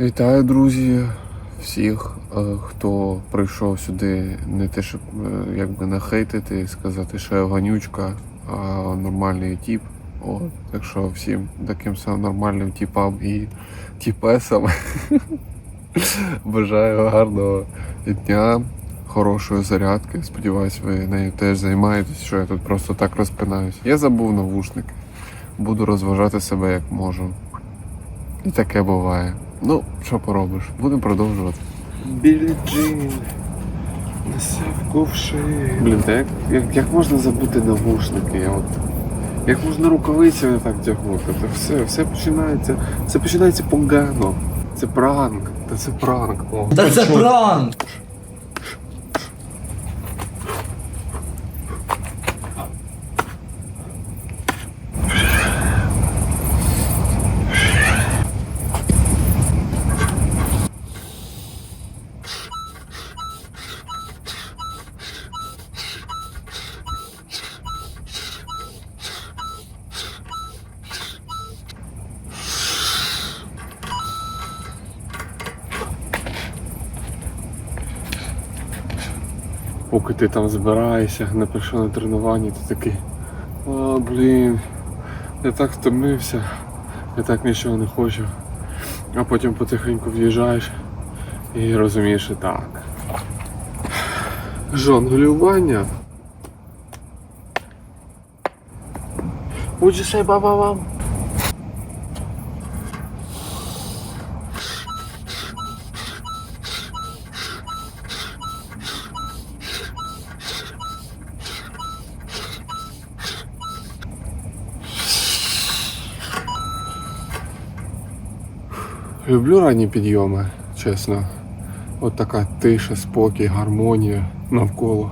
Вітаю, друзі, всіх, е, хто прийшов сюди не те, щоб е, якби нахейтити сказати, що я вонючка, а нормальний тіп. О, так що всім таким самим нормальним тіпам і тіпесам бажаю гарного дня, хорошої зарядки. Сподіваюсь, ви нею теж займаєтесь, що я тут просто так розпинаюсь. Я забув навушники. Буду розважати себе як можу. І таке буває. Ну, що поробиш? Будемо продовжувати. Білі Джин. Несе ковши. Блін, та як, як, як можна забути навушники? Я от, як можна рукавиці не так тягнути? Та все, все починається. Все починається погано. Це пранк. Та це пранк. О, Та це пранк! Поки ти там збираєшся, не прийшов на тренування, ти такий. А, блін, я так втомився, я так нічого не хочу. А потім потихеньку в'їжджаєш і розумієш, що так. Жонглювання. Would you say ба-ба-бам? Люблю ранні підйоми, чесно. От така тиша, спокій, гармонія навколо.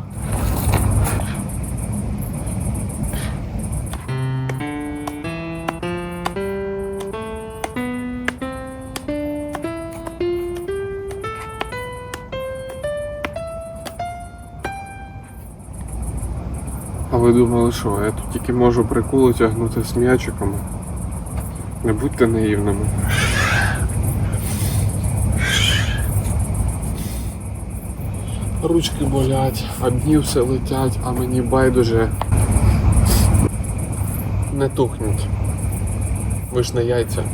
А ви думали, що я тут тільки можу приколи тягнути з м'ячиками? Не будьте наївними. Ручки болять, а дні все летять, а мені байдуже не тухнуть. Ви ж не яйця.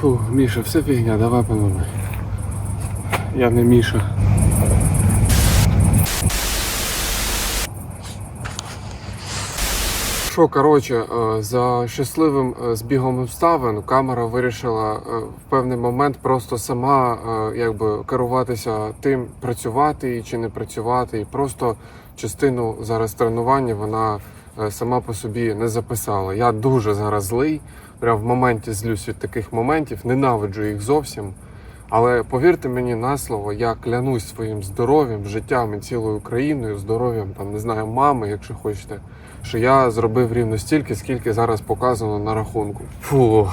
Фу, Міша, все фігня, давай по-новому. Я не Міша. Що, коротше, е, за щасливим е, збігом обставин камера вирішила е, в певний момент просто сама якби керуватися тим, працювати чи не працювати, і просто частину зараз тренування вона сама по собі не записала. Я дуже зараз злий, прям в моменті злюсь від таких моментів, ненавиджу їх зовсім. Але повірте мені на слово, я клянусь своїм здоров'ям, життям і цілою країною, здоров'ям там не знаю, мами, якщо хочете, що я зробив рівно стільки, скільки зараз показано на рахунку. Фу.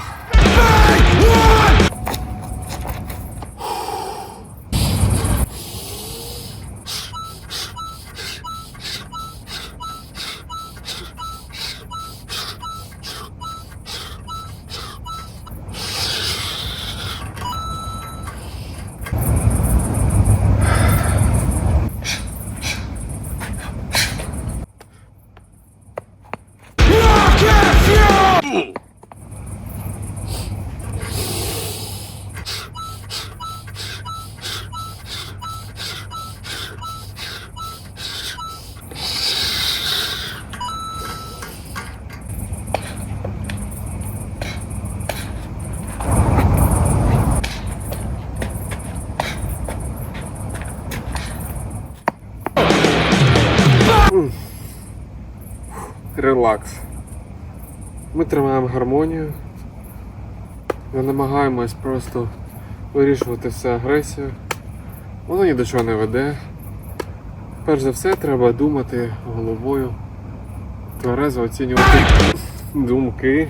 Релакс. Ми тримаємо гармонію. Не намагаємось просто вирішувати все агресію. Воно ні до чого не веде. Перш за все, треба думати головою, тверезо оцінювати думки.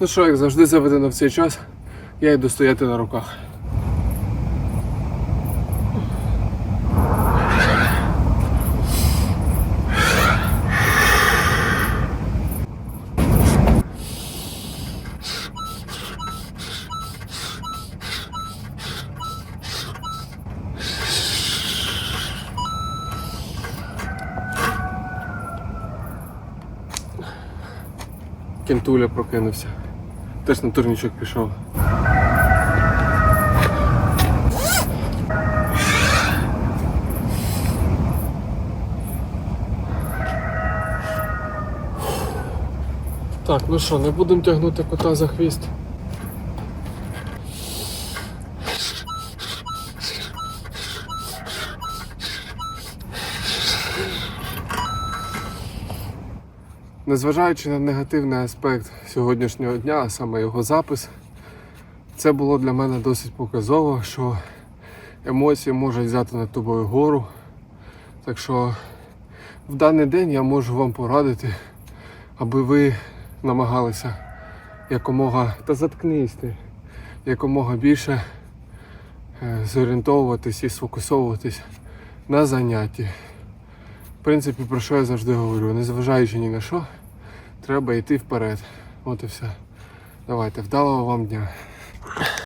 Ну що, як завжди заведено в цей час, я йду стояти на руках. Кентуля прокинувся. Теж на турнічок пішов. Так, ну що, не будемо тягнути кота за хвіст. Незважаючи на негативний аспект сьогоднішнього дня, а саме його запис, це було для мене досить показово, що емоції можуть взяти над тобою гору. Так що в даний день я можу вам порадити, аби ви намагалися якомога та заткнись ти, якомога більше е, зорієнтовуватись і сфокусовуватись на занятті. Принципі, про що я завжди говорю, незважаючи ні на що, треба йти вперед. От і все. Давайте, вдалого вам дня.